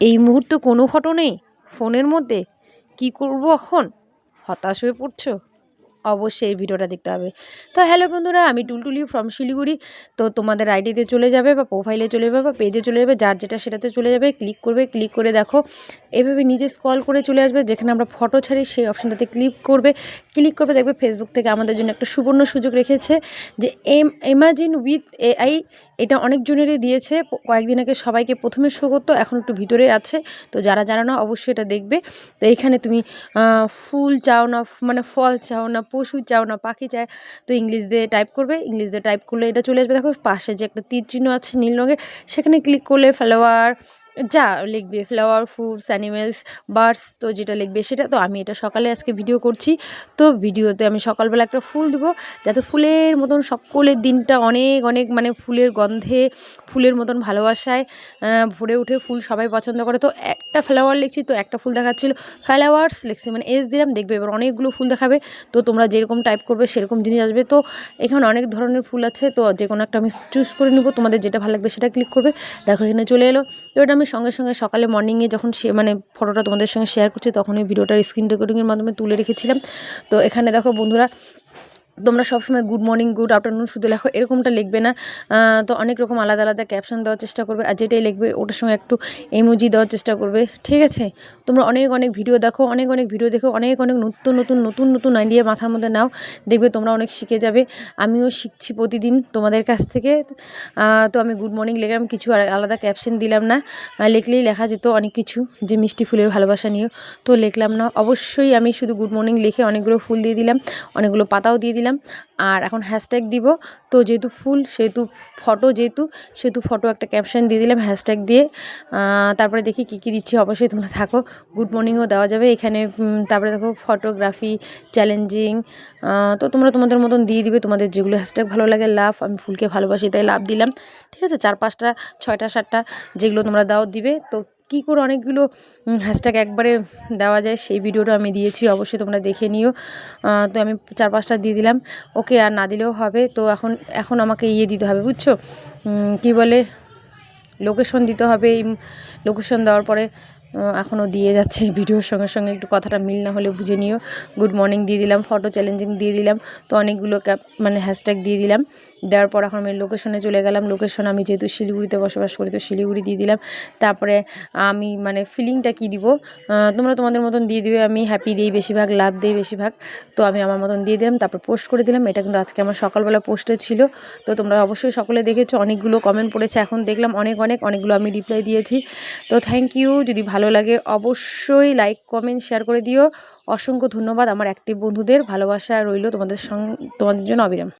এই মুহূর্তে কোনো ফটো নেই ফোনের মধ্যে? কী করব এখন? হতাশ হয়ে পড়ছো? অবশ্যই এই ভিডিওটা দেখতে হবে। তো হ্যালো বন্ধুরা, আমি টুলটুলি ফ্রম শিলিগুড়ি। তো তোমাদের আইডিতে চলে যাবে বা প্রোফাইলে চলে যাবে বা পেজে চলে যাবে, যার যেটা সেটাতে চলে যাবে ক্লিক করবে ক্লিক করে দেখো। এভাবে নিজে স্কল করে চলে আসবে, যেখানে আমরা ফটো ছাড়ি, সেই অপশানটাতে ক্লিক করবে। ক্লিক করবে, দেখবে ফেসবুক থেকে আমাদের জন্য একটা সুবর্ণ সুযোগ রেখেছে যে এম এমাজিন উইথ এআই এটা অনেকজনেরই দিয়েছে। কয়েকদিন আগে সবাইকে প্রথমে শো করতো, এখন একটু ভিতরে আছে। তো যারা জানো না, অবশ্যই এটা দেখবে। তো এইখানে তুমি ফুল চাও না মানে ফল চাও না পশু চাও না, পাখি চায় তো ইংলিশ দিয়ে টাইপ করবে, ইংলিশ দিয়ে টাইপ করলে এটা চলে আসবে। দেখো পাশে যে একটা তীর চিহ্ন আছে নীল রঙের, সেখানে ক্লিক করলে ফ্লাওয়ার যা লিখবে ফ্লাওয়ার ফ্রুটস অ্যানিমেলস বার্ডস তো যেটা লিখবে সেটা, তো আমি এটা সকালে আজকে ভিডিও করছি। তো ভিডিওতে আমি সকালবেলা একটা ফুল দেবো, যাতে ফুলের মতন সকলের দিনটা অনেক অনেক মানে ফুলের গন্ধে, ফুলের মতন ভালোবাসায় ভরে উঠে ফুল সবাই পছন্দ করে। তো একটা ফ্লাওয়ার লিখছি, তো একটা ফুল দেখাচ্ছিলো। ফ্লাওয়ার্স লিখছি মানে এস দিলাম, দেখবে এবার অনেকগুলো ফুল দেখাবে। তো তোমরা যেরকম টাইপ করবে, সেরকম জিনিস আসবে। তো এখানে অনেক ধরনের ফুল আছে, তো যে কোনো একটা আমি চুজ করে নেব। তোমাদের যেটা ভালো লাগবে সেটা ক্লিক করবে। দেখো, এখানে চলে এলো। তো এটা আমি সঙ্গে সঙ্গে সকালে মর্নিংয়ে যখন সে মানে ফটোটা তোমাদের সঙ্গে শেয়ার করছি তখন এই ভিডিওটার স্ক্রিন রেকর্ডিংয়ের মাধ্যমে তুলে রেখেছিলাম। তো এখানে দেখো বন্ধুরা তোমরা সবসময় গুড মর্নিং গুড আফটারনুন শুধু লেখো, এরকমটা লিখবে না। তো অনেক রকম আলাদা আলাদা ক্যাপশন দেওয়ার চেষ্টা করবে আর যেটাই লিখবে ওটার সঙ্গে একটু এমোজি দেওয়ার চেষ্টা করবে, ঠিক আছে? তোমরা অনেক অনেক ভিডিও দেখো, অনেক অনেক ভিডিও দেখো, অনেক অনেক নতুন নতুন নতুন নতুন আইডিয়া মাথার মধ্যে নাও, দেখবে তোমরা অনেক শিখে যাবে। আমিও শিখছি প্রতিদিন তোমাদের কাছ থেকে। তো আমি গুড মর্নিং লিখলাম, কিছু আলাদা ক্যাপশন দিলাম না। লিখলেই লেখা যেত অনেক কিছু, যে মিষ্টি ফুলের ভালোবাসা নিয়েও। তো লিখলাম না, অবশ্যই আমি শুধু গুড মর্নিং লিখে অনেকগুলো ফুল দিয়ে দিলাম, অনেকগুলো পাতাও দিয়ে দিলাম। দিলাম। আর এখন হ্যাশট্যাগ দিব। তো যেহেতু ফুল সেহেতু ফটো যেহেতু, সেহেতু ফটো একটা ক্যাপশন দিয়ে দিলাম হ্যাশট্যাগ দিয়ে। তারপরে দেখি কী কী দিচ্ছি, অবশ্যই তোমরা থাকো। গুড মর্নিংও দেওয়া যাবে। এখানে তারপরে দেখো ফটোগ্রাফি চ্যালেঞ্জিং তো তোমরা তোমাদের মতন দিয়ে দিবে। তোমাদের যেগুলো হ্যাশট্যাগ ভালো লাগে লাভ আমি ফুলকে ভালোবাসি, তাই লাভ দিলাম। ঠিক আছে? চার পাঁচটা, ছয়টা, সাতটা, যেগুলো তোমরা দাও দিবে, তো কী করে অনেকগুলো হ্যাশট্যাগ একবারে দেওয়া যায়, সেই ভিডিওটা আমি দিয়েছি, অবশ্যই তোমরা দেখে নিও। তো আমি চার পাঁচটা দিয়ে দিলাম। ওকে, আর না দিলেও হবে। তো এখন এখন আমাকে ইয়ে দিতে হবে, বুঝছ? কি বলে? লোকেশন দিতে হবে লোকেশন দেওয়ার পরে এখনও দিয়ে যাচ্ছি ভিডিওর সঙ্গে সঙ্গে। একটু কথাটা মিল না হলে বুঝে নিও। গুড মর্নিং দিয়ে দিলাম ফটো চ্যালেঞ্জিং দিয়ে দিলাম, তো অনেকগুলো ক্যাপ মানে হ্যাশট্যাগ দিয়ে দিলাম। দেওয়ার পর এখন আমি লোকেশনে চলে গেলাম। লোকেশন আমি যেহেতু শিলিগুড়িতে বসবাস করি, তো শিলিগুড়ি দিয়ে দিলাম। তারপরে আমি মানে ফিলিংটা কি দিব? তোমরা তোমাদের মতন দিয়ে দিবে। আমি হ্যাপি দিই বেশিরভাগ, লাভ দিই বেশিরভাগ। তো আমি আমার মতন দিয়ে দিলাম, তারপর পোস্ট করে দিলাম। এটা কিন্তু আজকে আমার সকালবেলা পোস্টে ছিল। তো তোমরা অবশ্যই সকলে দেখেছ, অনেকগুলো কমেন্ট পড়েছে। এখন দেখলাম অনেক অনেক, অনেকগুলো আমি রিপ্লাই দিয়েছি। তো থ্যাংক ইউ যদি ভালো লাগে, অবশ্যই লাইক কমেন্ট শেয়ার করে দিও। অসংখ্য ধন্যবাদ আমার অ্যাক্টিভ বন্ধুদের ভালোবাসা রইল তোমাদের সঙ্গে তোমাদের জন্য, অবিরাম।